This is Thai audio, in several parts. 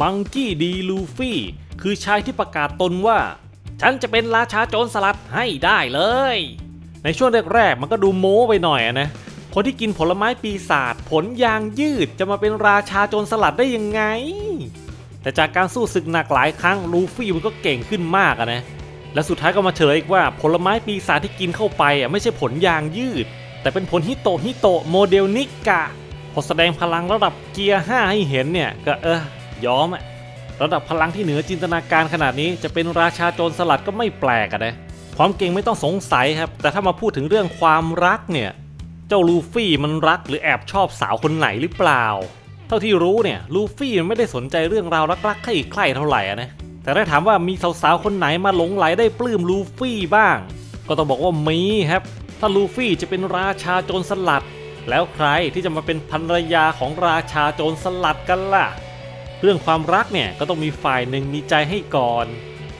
มังกี้ดีลูฟี่ คือชายที่ประกาศตนว่า ฉันจะเป็นราชาโจรสลัดให้ได้เลย ในช่วงแรกๆมันก็ดูโม้ไปหน่อยอะนะ คนที่กินผลไม้ปีศาจผลยางยืดจะมาเป็นราชาโจรสลัดได้ยังไง แต่จากการสู้ศึกหนักหลายครั้งลูฟี่มันก็เก่งขึ้นมากนะ และสุดท้ายก็มาเฉลยอีกว่าผลไม้ปีศาจที่กินเข้าไปอะไม่ใช่ผลยางยืด แต่เป็นผลฮิโตฮิโตโมเดลนิกะพอแสดงพลังระดับเกียร์ 5 ให้เห็นเนี่ยก็เออ ย้อมอะระดับพลังที่เหนือจินตนาการขนาดนี้จะเป็นราชาโจรสลัดก็ไม่แปลกอะนะความเก่งไม่ต้องสงสัยครับ แต่ถ้ามาพูดถึงเรื่องความรักเนี่ย เจ้าลูฟี่มันรักหรือแอบชอบสาวคนไหนหรือเปล่า เท่าที่รู้เนี่ยลูฟี่มันไม่ได้สนใจเรื่องราวรักๆใคร่ๆเท่าไหร่อะนะแต่ถ้าถามว่ามีสาวๆคนไหนมาหลงไหลได้ปลื้มลูฟี่บ้าง ก็ต้องบอกว่ามีครับ ถ้าลูฟี่จะเป็นราชาโจรสลัด แล้วใครที่จะมาเป็นภรรยาของราชาโจรสลัดกันล่ะ เรื่องความรักเนี่ยก็ต้องมีฝ่ายหนึ่งมีใจให้ก่อน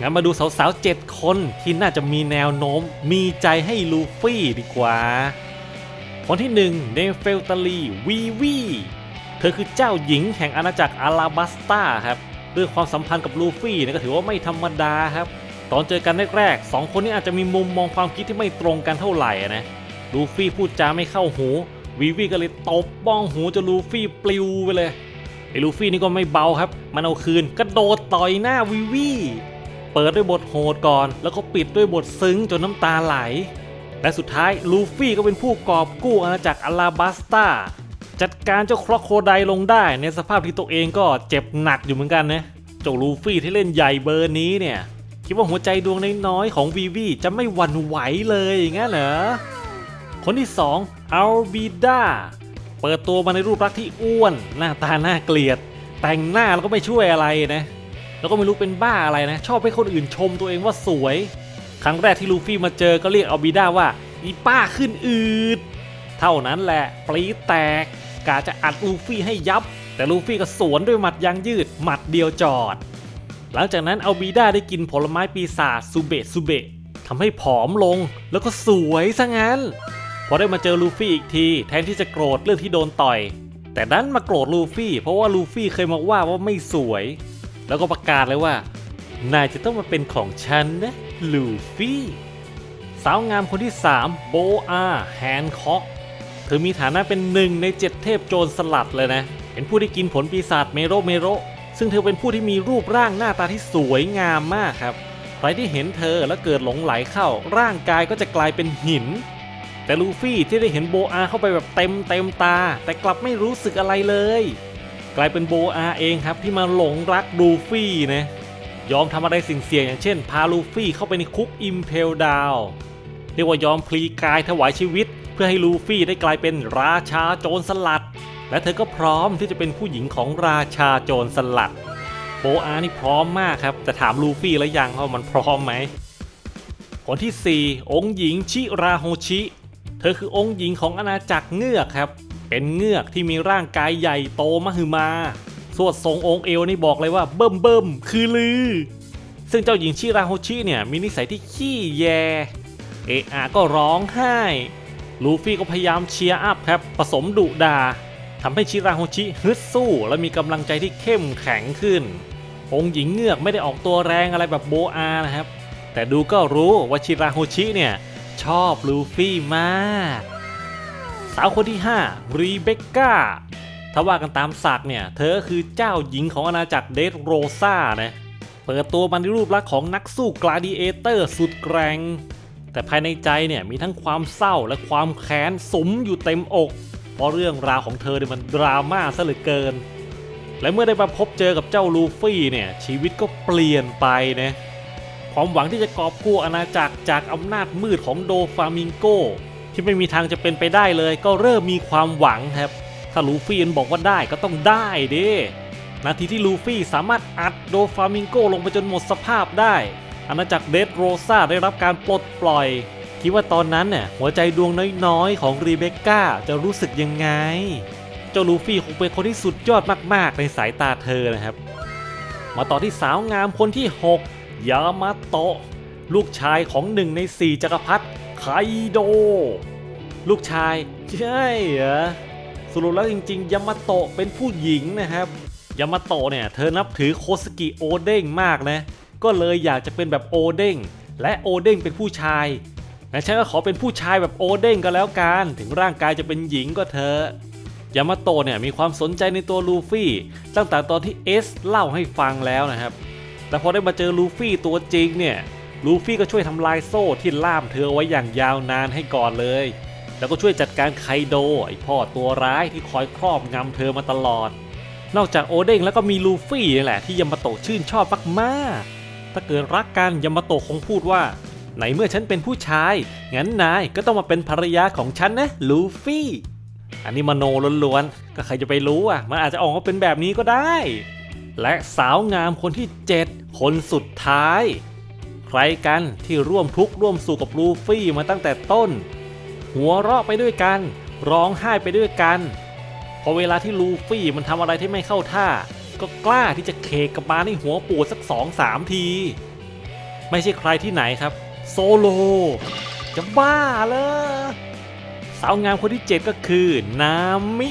งั้นมาดูสาวๆ 7 คนที่น่าจะมีแนวโน้ม มีใจให้ลูฟี่ดีกว่า คนที่1เนเฟลตาลีวีวีเธอคือเจ้าหญิงแห่งอาณาจักรอาราบัสตาครับ เรื่องความสัมพันธ์กับลูฟี่เนี่ยก็ถือว่าไม่ธรรมดาครับ ตอนเจอกันแรกๆสองคนนี้อาจจะมีมุมมองความคิดที่ไม่ตรงกันเท่าไหร่นะ ลูฟี่พูดจาไม่เข้าหู วีวีก็เลยตบบ้องหูจนลูฟี่ปลิวไปเลย ไอ้ลูฟี่นี่ก็ไม่เบาครับ มันเอาคืนกระโดดต่อยหน้าวีวีเปิดด้วยบทโหดก่อน แล้วก็ปิดด้วยบทซึ้งจนน้ำตาไหล และสุดท้ายลูฟี่ก็เป็นผู้กอบกู้อาณาจักรอาราบัสตาจัดการเจ้าครอโคไดลงได้ ในสภาพที่ตัวเองก็เจ็บหนักอยู่เหมือนกันนะเจ้าลูฟี่ที่เล่นใหญ่เบอร์นี้เนี่ย คิดว่าหัวใจดวงน้อยๆของวีวีจะไม่หวั่นไหวเลยอย่างงั้นเหรอคนที่2อัลบิดา เปิดตัวมาในรูปลักษณ์ที่อ้วน หน้าตาหน่าเกลียด แต่งหน้าแล้วก็ไม่ช่วยอะไรนะ แล้วก็ไม่รู้เป็นบ้าอะไรนะ ชอบให้คนอื่นชมตัวเองว่าสวย ครั้งแรกที่ลูฟี่มาเจอก็เรียกอัลบิดาว่าอีป้าขึ้นอืด เท่านั้นแหละปรีแตกกาจะอัดลูฟี่ให้ยับ แต่ลูฟี่ก็สวนด้วยหมัดยางยืดหมัดเดียวจอด หลังจากนั้นอัลบีด้าได้กินผลไม้ปีศาจซูเบะซูเบะทำให้ผอมลงแล้วก็สวยซะงั้น พอได้มาเจอลูฟี่อีกที แทนที่จะโกรธเรื่องที่โดนต่อย แต่นั้นมาโกรธลูฟี่ เพราะว่าลูฟี่เคยมาว่าว่าไม่สวย แล้วก็ประกาศเลยว่า นายจะต้องมาเป็นของฉันนะลูฟี่สาวงามคนที่ 3 โบอาแฮนค็อกเธอมีฐานะเป็นหนึ่งในเจ็ดเทพโจรสลัดเลยนะ เป็นผู้ที่กินผลปีศาจเมโรเมโรซึ่งเธอเป็นผู้ที่มีรูปร่างหน้าตาที่สวยงามมากครับ ใครที่เห็นเธอแล้วเกิดหลงไหลเข้า ร่างกายก็จะกลายเป็นหิน แต่ลูฟี่ที่ได้เห็นโบอาเข้าไปแบบเต็มเต็มตา แต่กลับไม่รู้สึกอะไรเลย กลายเป็นโบอาเองครับที่มาหลงรักลูฟี่นะยอมทำอะไรสิ่งเสี่ยงอย่างเช่น พาลูฟี่เข้าไปในคุกอิมเพลดาวเรียกว่ายอมพลีกายถวายชีวิต เพื่อให้ลูฟี่ได้กลายเป็นราชาโจรสลัด และเธอก็พร้อมที่จะเป็นผู้หญิงของราชาโจรสลัด โบอานี่พร้อมมากครับแต่ถามลูฟี่แล้วยังว่ามันพร้อมไหมคนที่ 4 องค์หญิงชิราโฮชิ เธอคือองค์หญิงของอาณาจักรเงือกครับ เป็นเงือกที่มีร่างกายใหญ่โตมหึมา สวดทรงองค์เอวนี่บอกเลยว่าเบิ่มเบิ่มคือลือ ซึ่งเจ้าหญิงชิราโฮชิเนี่ยมีนิสัยที่ขี้แย เอะอะก็ร้องไห้ ลูฟี่ก็พยายามเชียร์อัพครับผสมดุดาทำให้ชิราโฮชิฮึดสู้และมีกำลังใจที่เข้มแข็งขึ้น องค์หญิงเงือกไม่ได้ออกตัวแรงอะไรแบบโบอานะครับ แต่ดูก็รู้ว่าชิราโฮชิเนี่ย ชอบลูฟี่มาก สาวคนที่ 5 รีเบคก้า ถ้าว่ากันตามศักเนี่ย เธอคือเจ้าหญิงของอาณาจักรเดดโรซ่านะเปิดตัวมาในรูปลักษณ์ของนักสู้กลาดิเอเตอร์สุดแกร่งแต่ภายในใจเนี่ยมีทั้งความเศร้าและความแค้นสมอยู่เต็มอก เพราะเรื่องราวของเธอเนี่ยมันดราม่าซะเหลือเกิน และเมื่อได้มาพบเจอกับเจ้าลูฟี่เนี่ยชีวิตก็เปลี่ยนไปนะ ความหวังที่จะกอบกู้อาณาจักรจากอำนาจมืดของโดฟามิงโก ที่ไม่มีทางจะเป็นไปได้เลย ก็เริ่มมีความหวังครับถ้าลูฟี่บอกว่าได้ก็ต้องได้เด้นาทีที่ลูฟี่สามารถอัดโดฟามิงโกลงไปจนหมดสภาพได้ อาณาจักรเดดโรซาได้รับการปลดปล่อย คิดว่าตอนนั้นเนี่ยหัวใจดวงน้อยๆ ของรีเบคก้าจะรู้สึกยังไง เจ้าลูฟี่คงเป็นคนที่สุดยอดมากๆ ในสายตาเธอนะครับ มาต่อที่สาวงามคนที่ 6 ยามาโตะ ลูกชายของหนึ่งในสี่จักรพรรดิไคโด ลูกชาย ใช่เหรอสรุปแล้วจริง ๆ ยามาโตะเป็นผู้หญิงนะครับ ยามาโตะเนี่ย เธอนับถือโคสกิโอเด้งมากนะ ก็เลยอยากจะเป็นแบบโอเด้งและโอเด้งเป็นผู้ชายงั้นฉันก็ขอเป็นผู้ชายแบบโอเด้งก็แล้วกัน ถึงร่างกายจะเป็นหญิงก็เถอะยามาโตะเนี่ยมีความสนใจในตัวลูฟี่ ตั้งแต่ตอนที่เอสเล่าให้ฟังแล้วนะครับ แต่พอได้มาเจอลูฟี่ตัวจริงเนี่ย ลูฟี่ก็ช่วยทำลายโซ่ที่ล่ามเธอไว้อย่างยาวนานให้ก่อนเลย แล้วก็ช่วยจัดการไคโดไอพ่อตัวร้ายที่คอยครอบงำเธอมาตลอด นอกจากโอเด้งแล้วก็มีลูฟี่นี่แหละที่ยามาโตะชื่นชอบมากๆถ้าเกิดรักกันยามาโตะคงพูดว่าในเมื่อฉันเป็นผู้ชาย งั้นนายก็ต้องมาเป็นภรรยาของฉันนะลูฟี่ อันนี้มโนล้วนๆ ก็ใครจะไปรู้อะ มันอาจจะออกมาเป็นแบบนี้ก็ได้ และสาวงามคนที่ 7 คนสุดท้าย ใครกันที่ร่วมทุกข์ร่วมสุขกับลูฟี่มาตั้งแต่ต้น หัวเราะไปด้วยกัน ร้องไห้ไปด้วยกัน พอเวลาที่ลูฟี่มันทำอะไรที่ไม่เข้าท่า ก็กล้าที่จะเคกกับบาให้หัวปูดสักสองสามที ไม่ใช่ใครที่ไหนครับ โซโล จะบ้าเลยสาวงามคนที่ 7 ก็คือนามิ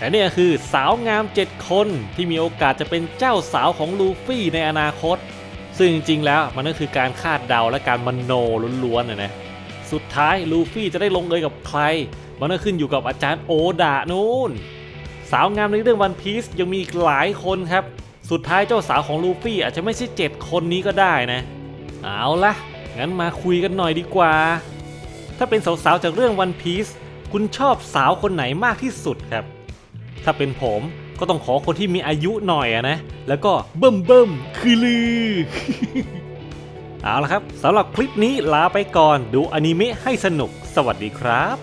และนี่คือสาวงาม 7 คนที่มีโอกาสจะเป็นเจ้าสาวของลูฟี่ในอนาคต ซึ่งจริงๆแล้วมันก็คือการคาดเดาและการมโนล้วนๆนะนะสุดท้ายลูฟี่จะได้ลงเอยกับใคร มันก็ขึ้นอยู่กับอาจารย์โอดะนู่นสาวงามในเรื่องวันพีซยังมีอีกหลายคนครับ สุดท้ายเจ้าสาวของลูฟี่อาจจะไม่ใช่ 7 คนนี้ก็ได้นะ เอาละงั้นมาคุยกันหน่อยดีกว่า ถ้าเป็นสาวๆจากเรื่องวันพีซคุณชอบสาวคนไหนมากที่สุดครับ ถ้าเป็นผมก็ต้องขอคนที่มีอายุหน่อยอะนะ แล้วก็เบิ่มเบิ่มคือลือ เอาละครับสำหรับคลิปนี้ลาไปก่อน ดูอนิเมะให้สนุก สวัสดีครับ